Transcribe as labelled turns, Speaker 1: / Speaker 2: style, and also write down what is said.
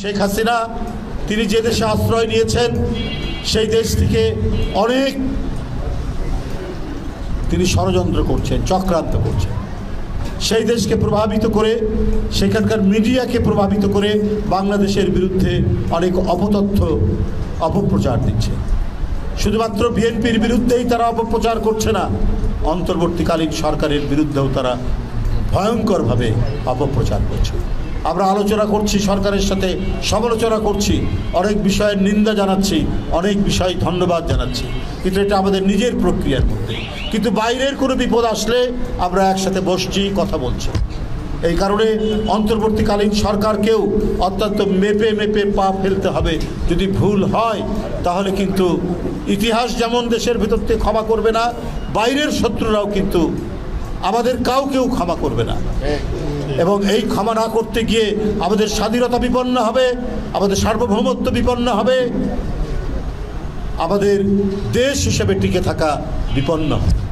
Speaker 1: শেখ হাসিনা, তিনি যে দেশে আশ্রয় নিয়েছেন, সেই দেশ থেকে অনেক তিনি ষড়যন্ত্র করছেন, চক্রান্ত করছেন। সেই দেশকে প্রভাবিত করে, সেখানকার মিডিয়াকে প্রভাবিত করে বাংলাদেশের বিরুদ্ধে অনেক অপতথ্য, অপপ্রচার দিচ্ছে। শুধুমাত্র বিএনপির বিরুদ্ধেই তারা অপপ্রচার করছে না, অন্তর্বর্তীকালীন সরকারের বিরুদ্ধেও তারা ভয়ঙ্করভাবে অপপ্রচার করছে। আমরা আলোচনা করছি, সরকারের সাথে সমালোচনা করছি, অনেক বিষয়ের নিন্দা জানাচ্ছি, অনেক বিষয় ধন্যবাদ জানাচ্ছি। কিন্তু এটা আমাদের নিজের প্রক্রিয়ার মধ্যে। কিন্তু বাইরের কোনো বিপদ আসলে আমরা একসাথে বসছি, কথা বলছি। এই কারণে অন্তর্বর্তীকালীন সরকারকেও অত্যন্ত মেপে মেপে পা ফেলতে হবে। যদি ভুল হয়, তাহলে কিন্তু ইতিহাস যেমন দেশের ভেতর থেকে ক্ষমা করবে না, বাইরের শত্রুরাও কিন্তু আমাদের কাউকেও ক্ষমা করবে না। এবং এই ক্ষমা না করতে গিয়ে আমাদের স্বাধীনতা বিপন্ন হবে, আমাদের সার্বভৌমত্ব বিপন্ন হবে, আমাদের দেশ হিসেবে টিকে থাকা বিপন্ন হবে।